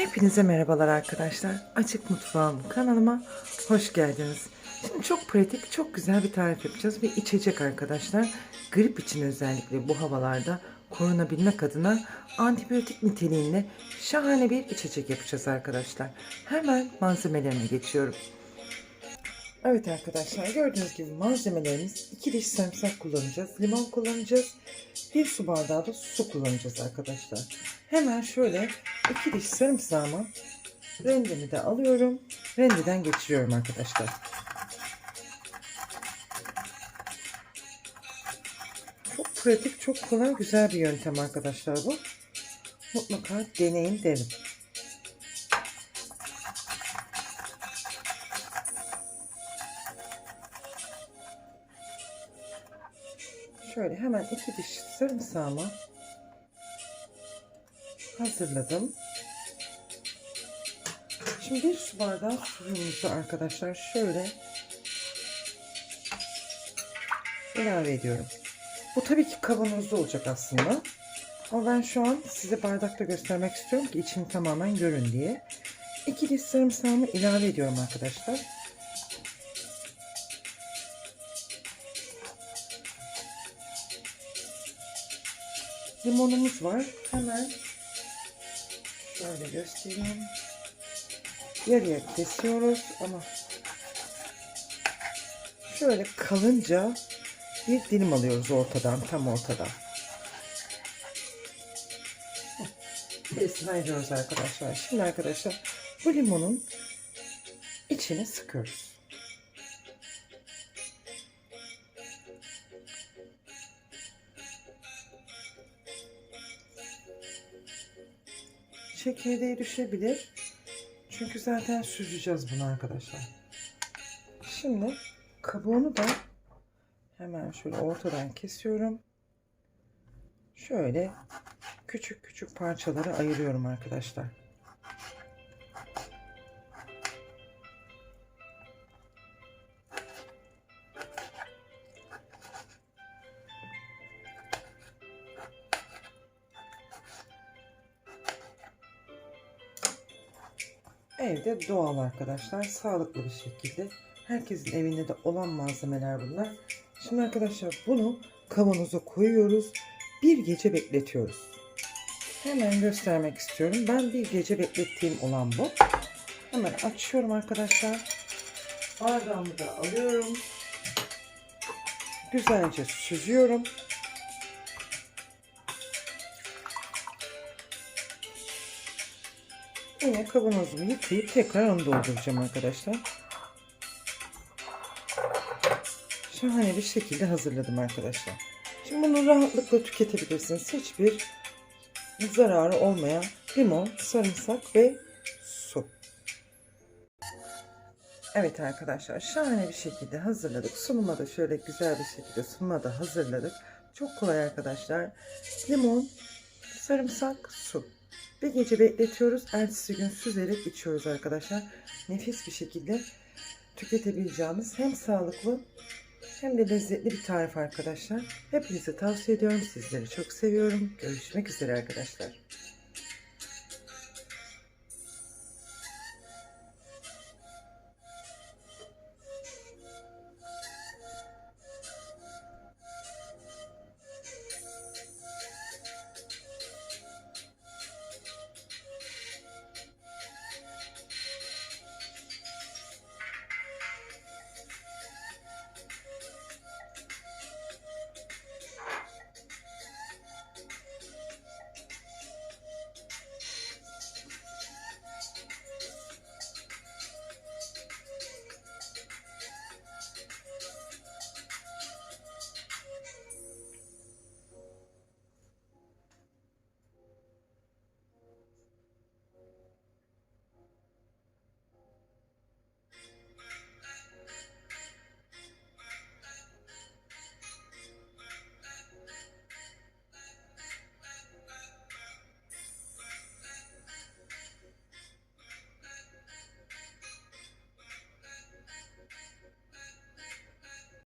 Hepinize merhabalar arkadaşlar. Açık Mutfağım kanalıma hoş geldiniz. Şimdi çok pratik, çok güzel bir tarif yapacağız. Bir içecek arkadaşlar. Grip için özellikle bu havalarda korunabilmek adına antibiyotik niteliğinde şahane bir içecek yapacağız arkadaşlar. Hemen malzemelerine geçiyorum. Evet arkadaşlar gördüğünüz gibi malzemelerimiz 2 diş sarımsak kullanacağız. Limon kullanacağız. 1 su bardağı da su kullanacağız arkadaşlar. Hemen şöyle 2 diş sarımsağımı rendemi de alıyorum. Rendeden geçiriyorum arkadaşlar. Çok pratik, çok kolay, güzel bir yöntem arkadaşlar bu. Mutlaka deneyin derim. Şöyle hemen iki diş sarımsağımı hazırladım. Şimdi bir su bardağı suyumuzu arkadaşlar şöyle ilave ediyorum. Bu tabii ki kavanozda olacak aslında. Ama ben şu an size bardakta göstermek istiyorum ki içini tamamen görün diye. 2 diş sarımsağımı ilave ediyorum arkadaşlar. Limonumuz var. Hemen şöyle göstereyim. Yarıya kesiyoruz ama şöyle kalınca bir dilim alıyoruz ortadan, tam ortadan. Gerisini ayırıyoruz arkadaşlar. Şimdi arkadaşlar bu limonun içine sıkıyoruz. Çekirdeği düşebilir. Çünkü zaten süzeceğiz bunu arkadaşlar. Şimdi kabuğunu da hemen şöyle ortadan kesiyorum. Şöyle küçük küçük parçalara ayırıyorum arkadaşlar. Evde doğal arkadaşlar. Sağlıklı bir şekilde. Herkesin evinde de olan malzemeler bunlar. Şimdi arkadaşlar bunu kavanoza koyuyoruz. Bir gece bekletiyoruz. Hemen göstermek istiyorum. Ben bir gece beklettiğim olan bu. Hemen açıyorum arkadaşlar. Bardağımı da alıyorum. Güzelce süzüyorum. Yine kavanozumu yıkayıp tekrar onu dolduracağım arkadaşlar. Şahane bir şekilde hazırladım arkadaşlar. Şimdi bunu rahatlıkla tüketebilirsiniz. Hiçbir zararı olmayan limon, sarımsak ve su. Evet arkadaşlar şahane bir şekilde hazırladık. Sunuma da şöyle güzel bir şekilde sunuma da hazırladık. Çok kolay arkadaşlar. Limon, sarımsak, su. Bir gece bekletiyoruz. Ertesi gün süzerek içiyoruz arkadaşlar. Nefis bir şekilde tüketebileceğimiz hem sağlıklı hem de lezzetli bir tarif arkadaşlar. Hepinize tavsiye ediyorum. Sizleri çok seviyorum. Görüşmek üzere arkadaşlar.